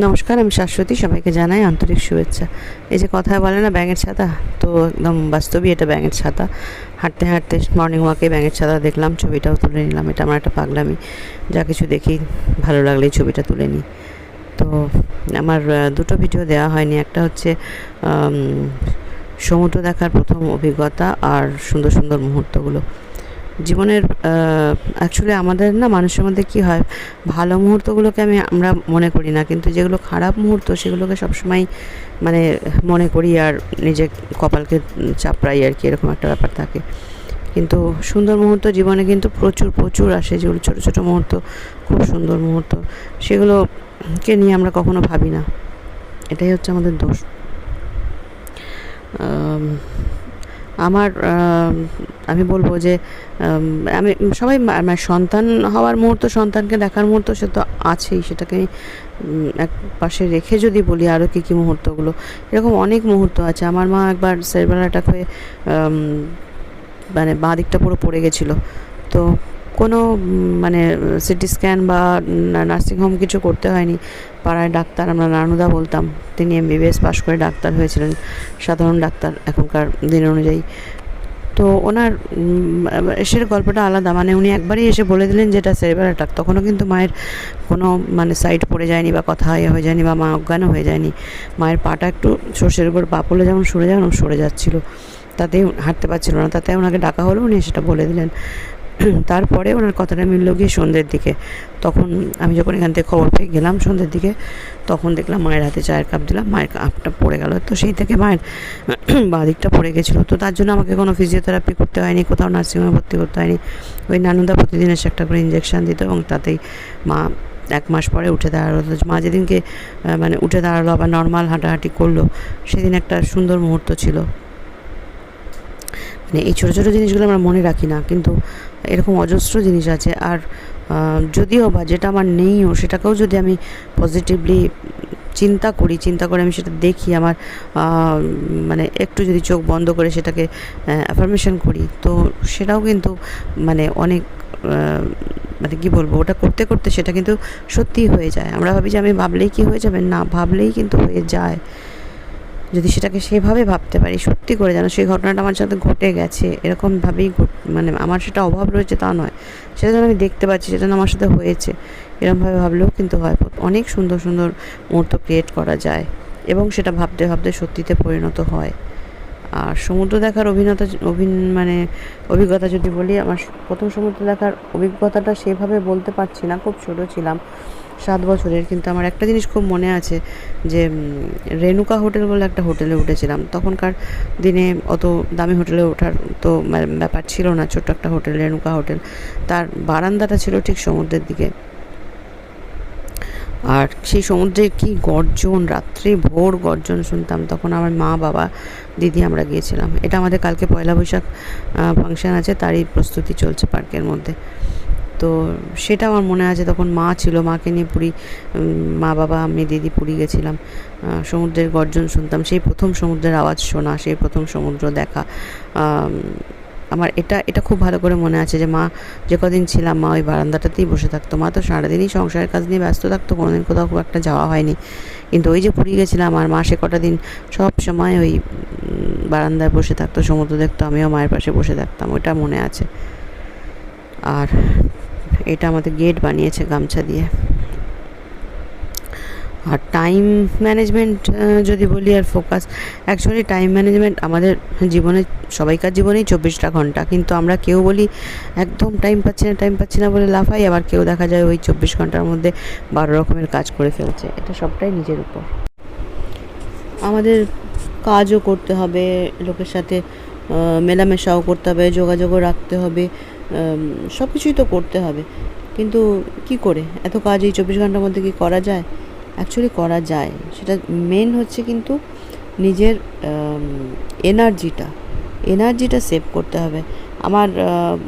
নমস্কার, আমি শাশ্বতী, সবাইকে জানাই আন্তরিক শুভেচ্ছা। এই যে কথায় বলে না ব্যাঙের ছাতা, তো একদম বাস্তবই এটা ব্যাঙের ছাতা। হাঁটতে হাঁটতে মর্নিং ওয়াকে ব্যাঙের ছাতা দেখলাম, ছবিটাও তুলে নিলাম। এটা আমার একটা পাগলামি। যা কিছু দেখি, ভালো লাগলেই ছবিটা তুলে নিই। তো আমার দুটো ভিডিও দেওয়া হয়নি। একটা হচ্ছে সমুদ্র দেখার প্রথম অভিজ্ঞতা আর সুন্দর সুন্দর মুহূর্তগুলো। জীবনের অ্যাকচুয়ালি আমাদের না মানুষের মধ্যে কী হয়, ভালো মুহূর্তগুলোকে আমি, আমরা মনে করি না। কিন্তু যেগুলো খারাপ মুহূর্ত, সেগুলোকে সবসময় মানে মনে করি আর নিজে কপালকে চাপড়াই আর কি, এরকম একটা ব্যাপার থাকে। কিন্তু সুন্দর মুহূর্ত জীবনে কিন্তু প্রচুর প্রচুর আসে। যেগুলো ছোটো ছোটো মুহূর্ত, খুব সুন্দর মুহূর্ত, সেগুলোকে নিয়ে আমরা কখনো ভাবি না। এটাই হচ্ছে আমাদের দোষ। আমার আম, বলব যে আমি সবাই মা- মানে সন্তান হওয়ার মুহূর্ত সন্তানকে দেখার মুহূর্ত সে তো আছেই সেটাকে আমি এক পাশে রেখে যদি বলি আরও কী কী মুহূর্তগুলো এরকম অনেক মুহূর্ত আছে। আমার মা একবার সেরবেল অ্যাটাক হয়ে মানে বাঁ দিকটা পুরো পড়ে গেছিল। তো কোনো মানে সিটি স্ক্যান বা নার্সিংহোম কিছু করতে হয়নি। পাড়ায় ডাক্তার আমরা নানুদা বলতাম তিনি এমবিবিএস পাশ করে ডাক্তার হয়েছিলেন। সাধারণ ডাক্তার এখনকার দিন অনুযায়ী। তো ওনার এসের গল্পটা আলাদা। মানে উনি একবারই এসে বলে দিলেন যেটা সেরেবার অ্যাটাক তখনও কিন্তু মায়ের কোনো মানে সাইড পড়ে যায়নি বা কথা ইয়ে হয়ে যায়নি বা মা অজ্ঞানও হয়ে যায়নি। মায়ের পাটা একটু সর্ষের উপর পা পড়লে যেমন সরে যায় ওরকম সরে যাচ্ছিল। তাতেই হাঁটতে পারছিল না। তাতে ওনাকে ডাকা হলো, উনি সেটা বলে দিলেন। তারপরে ওনার কথাটা মিলল গিয়ে সন্ধ্যের দিকে। তখন আমি যখন এখান থেকে খবর পেয়ে গেলাম সন্ধ্যের দিকে, তখন দেখলাম মায়ের হাতে চায়ের কাপ দিলাম, মায়ের কাপটা পড়ে গেল। তো সেই থেকে মায়ের বাঁ দিকটা পড়ে গেছিল। তো তার জন্য আমাকে কোনো ফিজিওথেরাপি করতে হয়নি, কোথাও নার্সিংহোমে ভর্তি করতে হয়নি। ওই নানুদা প্রতিদিন এসে একটা করে ইঞ্জেকশান দিত এবং তাতেই মা এক মাস পরে উঠে দাঁড়াল। মা যেদিনকে মানে উঠে দাঁড়াল আবার নর্মাল হাঁটাহাঁটি করল, সেদিন একটা সুন্দর মুহূর্ত ছিল। মানে এই ছোটো ছোটো জিনিসগুলো আমরা মনে রাখি না, কিন্তু এরকম অজস্র জিনিস আছে। আর যদিও বা যেটা আমার নেইও, সেটাকেও যদি আমি পজিটিভলি চিন্তা করি, চিন্তা করে আমি সেটা দেখি, আমার মানে একটু যদি চোখ বন্ধ করে সেটাকে অ্যাফার্মেশন করি, তো সেটাও কিন্তু মানে অনেক মানে কি বলব, ওটা করতে করতে সেটা কিন্তু সত্যিই হয়ে যায়। আমরা ভাবি যে আমি ভাবলেই কি হয়ে যাবে? না, ভাবলেই কিন্তু হয়ে যায়। যদি সেটাকে সেভাবে ভাবতে পারি, সত্যি করে যেন সেই ঘটনাটা আমার সাথে ঘটে গেছে, এরকমভাবেই মানে আমার সেটা অভাব রয়েছে তা নয়। সেটা যেন আমি দেখতে পাচ্ছি, সেটা যেন আমার সাথে হয়েছে। এরকমভাবে ভাবলেও কিন্তু হয়। অনেক সুন্দর সুন্দর মুহূর্ত ক্রিয়েট করা যায় এবং সেটা ভাবতে ভাবতে সত্যিতে পরিণত হয়। আর সমুদ্র দেখার অভিজ্ঞতা অভিন মানে অভিজ্ঞতা যদি বলি, আমার প্রথম সমুদ্র দেখার অভিজ্ঞতাটা সেভাবে বলতে পারছি না, খুব ছোটো ছিলাম। সাত বছরের, কিন্তু আমার একটা জিনিস খুব মনে আছে যে রেণুকা হোটেল বলে একটা হোটেলে উঠেছিলাম। তখনকার দিনে অত দামি হোটেলে ওঠার তো ব্যাপার ছিল না, ছোট্ট একটা হোটেল, রেণুকা হোটেল। তার বারান্দাটা ছিল ঠিক সমুদ্রের দিকে। আর সেই সমুদ্রে কি গর্জন, রাত্রি ভোর গর্জন শুনতাম। তখন আমার মা, বাবা, দিদি আমরা গিয়েছিলাম। এটা আমাদের কালকে পয়লা বৈশাখ ফাংশন আছে, তারই প্রস্তুতি চলছে পার্কের মধ্যে। তো সেটা আমার মনে আছে তখন মা ছিল, মাকে নিয়ে পুরী মা, বাবা, আমি, দিদি পুরী গেছিলাম। সমুদ্রের গর্জন শুনতাম, সেই প্রথম সমুদ্রের আওয়াজ শোনা, সেই প্রথম সমুদ্র দেখা। আমার এটা এটা খুব ভালো করে মনে আছে যে মা, যে কদিন ছিলাম মা ওই বারান্দাটাতেই বসে থাকতো। মা তো সারাদিনই সংসারের কাজ নিয়ে ব্যস্ত থাকতো, কোনোদিন কোথাও খুব একটা যাওয়া হয়নি। কিন্তু ওই যে পুরী গেছিলাম আর মা সে কটা দিন সব সময় ওই বারান্দায় বসে থাকতো, সমুদ্র দেখতো, আমিও মায়ের পাশে বসে থাকতাম ওটা মনে আছে। আর এটা আমাদের গেট বানিয়েছে গামছা দিয়ে। আর টাইম ম্যানেজমেন্ট যদি বলি আর ফোকাস অ্যাকচুয়ালি টাইম ম্যানেজমেন্ট আমাদের জীবনে, সবাইকার জীবনেই চব্বিশটা ঘণ্টা। কিন্তু আমরা কেউ বলি একদম টাইম পাচ্ছি না টাইম পাচ্ছি না বলে লাফাই, আবার কেউ দেখা যায় ওই চব্বিশ ঘণ্টার মধ্যে বারো রকমের কাজ করে ফেলছে। এটা সবটাই নিজের উপর। আমাদের কাজও করতে হবে, লোকের সাথে মেলামেশাও করতে হবে, যোগাযোগও রাখতে হবে। সব কিছুই তো করতে হবে। কিন্তু কি করে? এত কাজ এই চব্বিশ ঘণ্টার মধ্যে কি করা যায়? অ্যাকচুয়ালি করা যায়। সেটা মেন হচ্ছে কিন্তু নিজের এনার্জিটা এনার্জিটা সেভ করতে হবে। আমার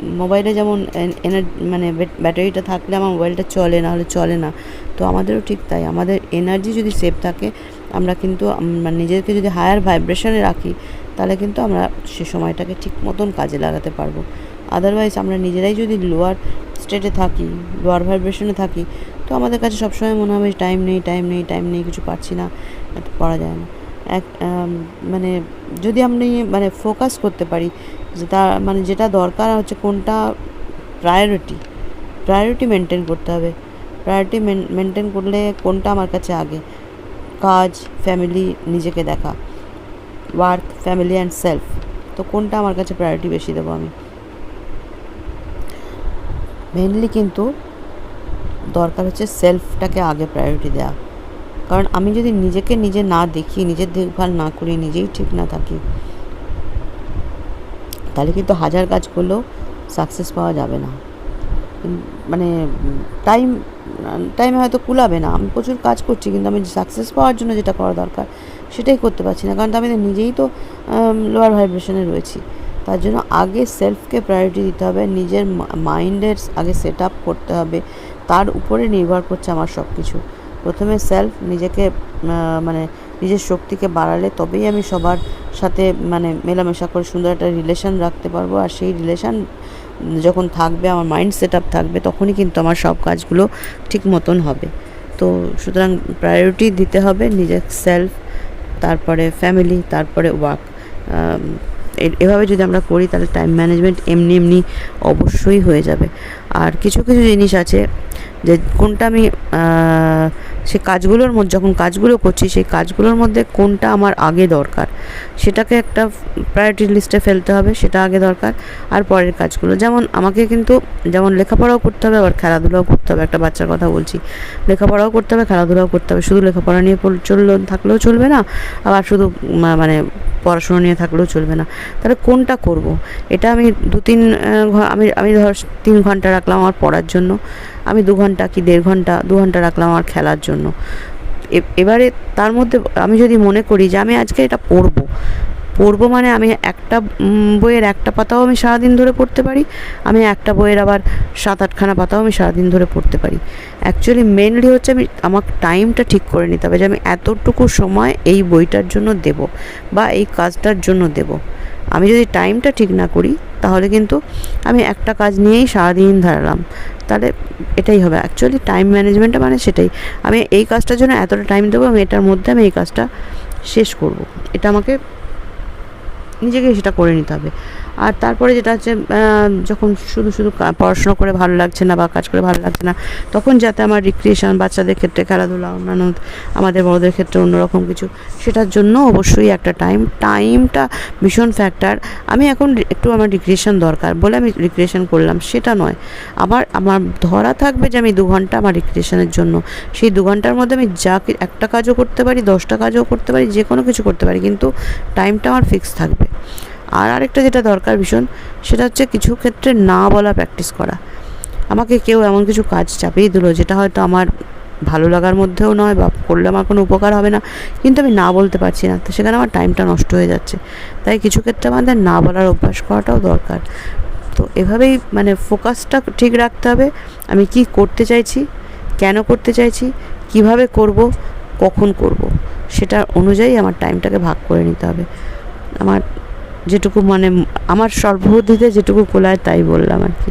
মোবাইলে যেমন এনার মানে ব্যাট- ব্যাটারিটা থাকলে আমার মোবাইলটা চলে না হলে চলে না। তো আমাদেরও ঠিক তাই। আমাদের এনার্জি যদি সেভ থাকে, আমরা কিন্তু মানে নিজেদেরকে যদি হায়ার ভাইব্রেশনে রাখি, তাহলে কিন্তু আমরা সে সময়টাকে ঠিক মতন কাজে লাগাতে পারব। আদারওয়াইজ আমরা নিজেরাই যদি লোয়ার স্টেটে থাকি লোয়ার ভাইব্রেশনে থাকি, তো আমাদের কাছে সবসময় মনে হবে টাইম নেই টাইম নেই টাইম নেই, কিছু পারছি না করা যায় না। এক মানে যদি আপনি মানে ফোকাস করতে পারি, যে তার মানে যেটা দরকার হচ্ছে কোনটা প্রায়োরিটি প্রায়োরিটি মেনটেন করতে হবে। প্রায়োরিটি মেনটেন করলে কোনটা আমার কাছে আগে? কাজ ফ্যামিলি নিজেকে দেখা ওয়ার্ক ফ্যামিলি অ্যান্ড সেলফ তো কোনটা আমার কাছে প্রায়োরিটি বেশি দেবো আমি? মেনলি কিন্তু দরকার হচ্ছে সেলফটাকে আগে প্রায়োরিটি দেওয়া কারণ আমি যদি নিজেকে নিজে না দেখি, নিজের দেখভাল না করি, নিজেই ঠিক না থাকি, তাহলে কিন্তু হাজার কাজ করলেও সাকসেস পাওয়া যাবে না। মানে টাইম টাইমে হয়তো কুলাবে না। আমি প্রচুর কাজ করছি, কিন্তু আমি সাকসেস পাওয়ার জন্য যেটা করা দরকার, সেটাই করতে পারছি না। কারণ আমি নিজেই তো লোয়ার ভাইব্রেশনে রয়েছি। তার জন্য আগে সেলফকে প্রায়োরিটি দিতে হবে, নিজের মাইন্ডের আগে সেট আপ করতে হবে। তার উপরে নির্ভর করছে আমার সব কিছু প্রথমে সেলফ নিজেকে মানে নিজের শক্তিকে বাড়ালে তবেই আমি সবার সাথে মানে মেলামেশা করে সুন্দর একটা রিলেশন রাখতে পারব। আর সেই রিলেশন যখন থাকবে, আমার মাইন্ড সেট আপ থাকবে, তখনই কিন্তু আমার সব কাজগুলো ঠিক মতন হবে। তো সুতরাং প্রায়োরিটি দিতে হবে নিজের সেলফ তারপরে ফ্যামিলি তারপরে ওয়ার্ক এভাবে যদি আমরা করি, তাহলে টাইম ম্যানেজমেন্ট এমনি এমনি অবশ্যই হয়ে যাবে। আর কিছু কিছু জিনিস আছে যে কোনটা আমি সে কাজগুলোর মধ্যে, যখন কাজগুলো করছি, সেই কাজগুলোর মধ্যে কোনটা আমার আগে দরকার? সেটাকে একটা প্রায়োরিটি লিস্টে ফেলতে হবে, সেটা আগে দরকার। আর পরের কাজগুলো, যেমন আমাকে কিন্তু, যেমন লেখাপড়াও করতে হবে, আবার খেলাধুলাও করতে হবে। একটা বাচ্চার কথা বলছি, লেখাপড়াও করতে হবে, খেলাধুলাও করতে হবে। শুধু লেখাপড়া নিয়ে চলল, থাকলেও চলবে না, আবার শুধু মানে পড়াশোনা নিয়ে থাকলেও চলবে না। তাহলে কোনটা করব? এটা আমি দু তিন আমি আমি ধর তিন ঘণ্টা রাখলাম আমার পড়ার জন্য। আমি দু ঘণ্টা কি দেড় ঘণ্টা, দু ঘণ্টা রাখলাম আমার খেলার জন্য। এবারে তার মধ্যে আমি যদি মনে করি যে আমি আজকে এটা পড়ব পড়ব মানে আমি একটা বইয়ের একটা পাতাও আমি সারাদিন ধরে পড়তে পারি, আমি একটা বইয়ের আবার সাত আটখানা পাতাও আমি সারাদিন ধরে পড়তে পারি। অ্যাকচুয়ালি মেনলি হচ্ছে আমি আমার টাইমটা ঠিক করে নিতে হবে যে আমি এতটুকু সময় এই বইটার জন্য দেব বা এই কাজটার জন্য দেব। আমি যদি টাইমটা ঠিক না করি তাহলে কিন্তু আমি একটা কাজ নিয়েই সারাদিন ধারালাম তাহলে এটাই হবে। অ্যাকচুয়ালি টাইম ম্যানেজমেন্টটা মানে সেটাই। আমি এই কাজটার জন্য এতটা টাইম দেবো আমি এটার মধ্যে আমি এই কাজটা শেষ করব। এটা আমাকে নিজেকে সেটা করে নিতে হবে। আর তারপরে যেটা হচ্ছে যখন শুধু শুধু পড়াশোনা করে ভালো লাগছে না বা কাজ করে ভালো লাগছে না, তখন যাতে আমার রিক্রিয়েশন বাচ্চাদের ক্ষেত্রে খেলাধুলা, অন্যান্য আমাদের বড়দের ক্ষেত্রে অন্যরকম কিছু, সেটার জন্য অবশ্যই একটা টাইম টাইমটা ভীষণ ফ্যাক্টর আমি এখন একটু আমার রিক্রিয়েশন দরকার বলে আমি রিক্রিয়েশন করলাম, সেটা নয়। আমার আমার ধরা থাকবে যে আমি দু ঘণ্টা আমার রিক্রিয়েশনের জন্য। সেই দু ঘণ্টার মধ্যে আমি যা একটা কাজও করতে পারি, দশটা কাজও করতে পারি যে কোনো কিছু করতে পারি, কিন্তু টাইমটা আমার ফিক্স থাকবে। আর আরেকটা যেটা দরকার ভীষণ, সেটা হচ্ছে কিছু ক্ষেত্রে না বলা প্র্যাকটিস করা। আমাকে কেউ এমন কিছু কাজ চাপিয়ে দিল যেটা হয়তো আমার ভালো লাগার মধ্যেও নয় বা করলে আমার কোনো উপকার হবে না, কিন্তু আমি না বলতে পারছি না। তো সেখানে আমার টাইমটা নষ্ট হয়ে যাচ্ছে। তাই কিছু ক্ষেত্রে আমাদের না বলার অভ্যাস করাটাও দরকার। তো এভাবেই মানে ফোকাসটা ঠিক রাখতে হবে, আমি কি করতে চাইছি, কেন করতে চাইছি, কীভাবে করব, কখন করব, সেটা অনুযায়ী আমার টাইমটাকে ভাগ করে নিতে হবে। আমার যেটুকু মানে আমার সর্ববুদ্ধিতে যেটুকু কোলায় তাই বললাম আর কি।